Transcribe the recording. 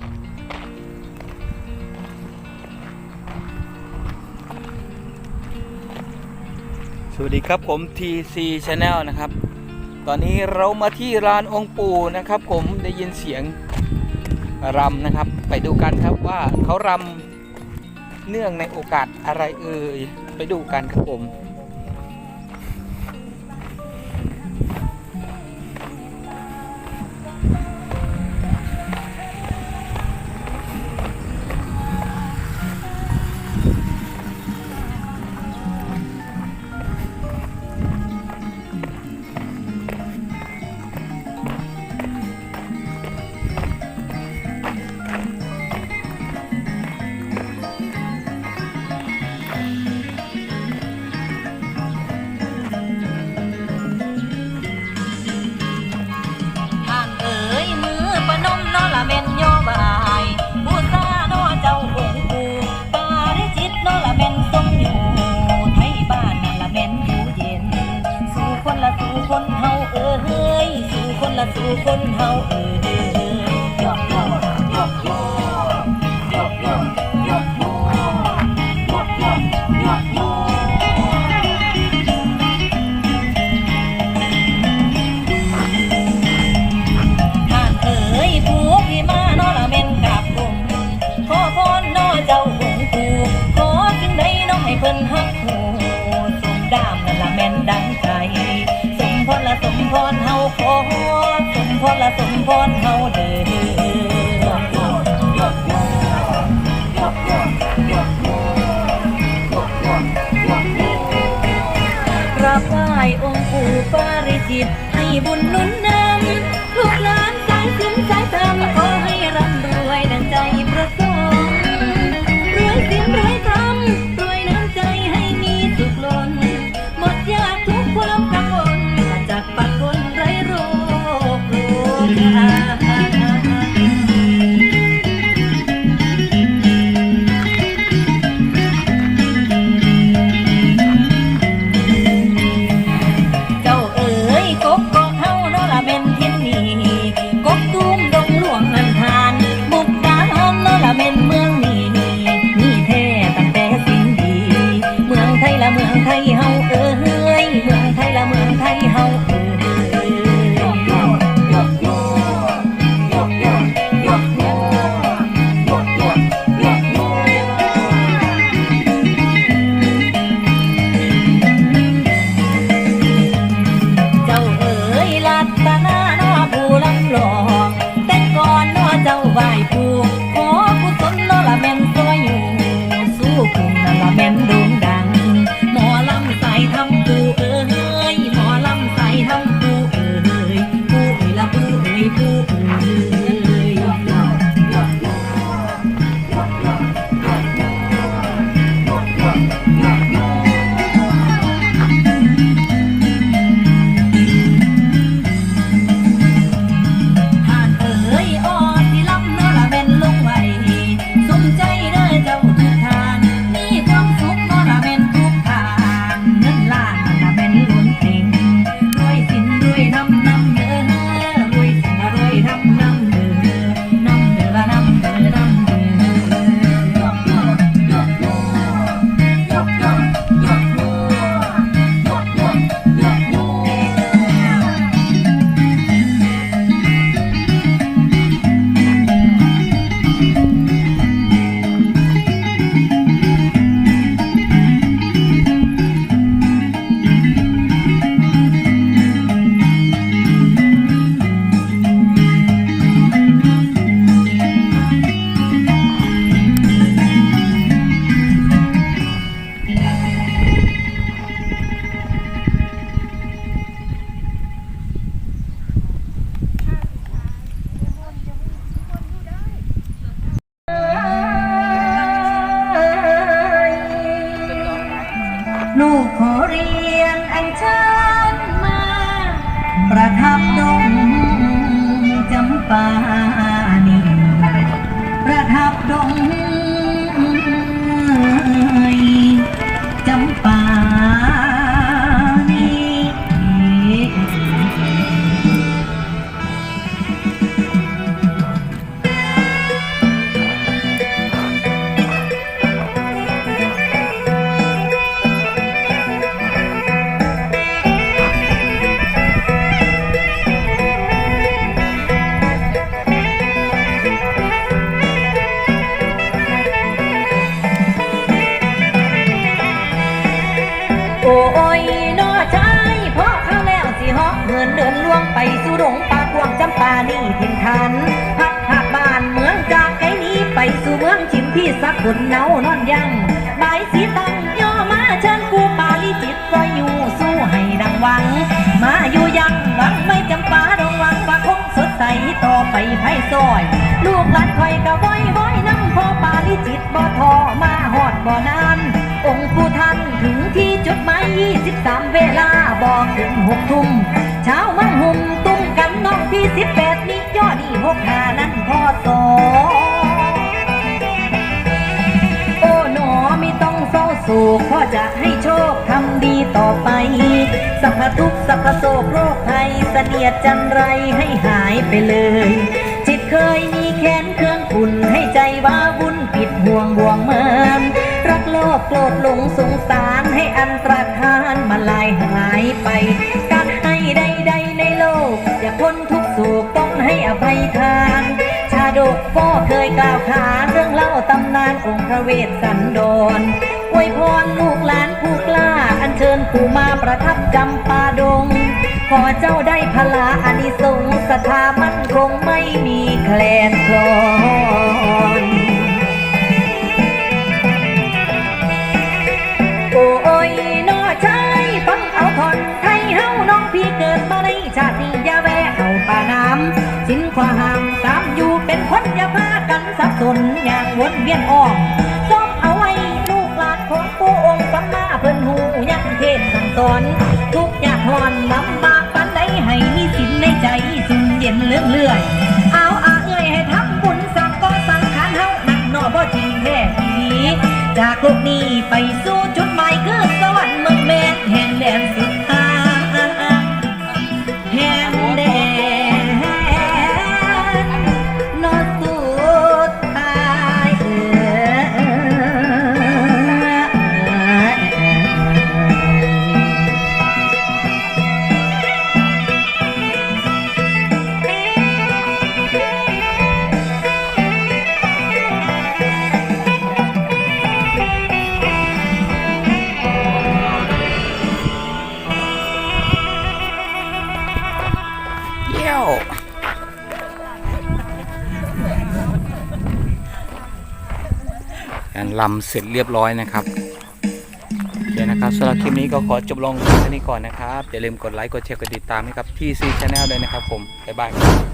สวัสดีครับผม TC Channel นะครับ ตอนนี้เรามาที่ลานองค์ปู่นะครับผมได้ยินเสียงรำนะครับ ไปดูกันครับว่าเขารำเนื่องในโอกาสอะไรเอ่ยไปดูกันครับผม Phân. พรเฮาได้กราบไหว้องค์ปู่ปาริจิตให้บุญนุนนา 太阳。 ประทับดงจำปานีประทับดงจำปานี ไปสู่ดงปากวางจำปานี่ถิ่นฐานพักหากบ้านเมืองจากไกลนี้ไปสู่เมืองชิมพี่สักคนเนานอนยังบายสีตั้งย่อมาเชิญกูปาลิจิตก็อยู่สู้ให้ดังหวัง มาอยู่ยังหวังไม่จำปาดงหวังว่าคงสดใสต่อไปไพ่ซอย จะให้โชคทำดีต่อไปสัพพทุกสัพพโศกโรคภัยเสนียดจันไรให้หายไปเลย จิตเคยมีแค้นเครื่องขุนให้ใจว่าวุ่นปิดห่วงบ่วงเมินรักโลภโกรธหลงสงสารให้อันตรธานมาลายหายไปการให้ใดๆในโลก อย่าพ้นทุกข์โศกต้องให้อภัยทาน ชาดกก็เคยกล่าวขานเรื่องเล่าตำนานองค์พระเวสสันดร พรลูกหลานผู้กล้า อัญเชิญผู้มาประทับจำปาดง ขอเจ้าได้พลาอานิสงส์ศามันคงไม่มีแคลนคลอนโอ้ยนอชายฟังเอาทอนไทยเฮาน้องพี่เกิดมาในชาตินี้อย่าแวะเอาป่าน้ำสินขวาหามตามอยู่เป็นคนอย่าพากันสับสนอย่างวนเวียนอ้อม เย็นเลื่อเรื่อยเอาอาเอ้ยให้ทำบุญสังก็สังขารเฮานักหนอบ่จริงแท้ทีจากโลกนี้ไปสู่ ลำเสร็จเรียบร้อยนะครับโอเคนะครับสำหรับคลิปนี้ก็ขอจบลงแค่นี้ก่อนนะครับอย่าลืมกดไลค์กดแชร์กดติดตามให้กับที่ซีชาแนลเลยนะครับผมบ๊ายบายครับ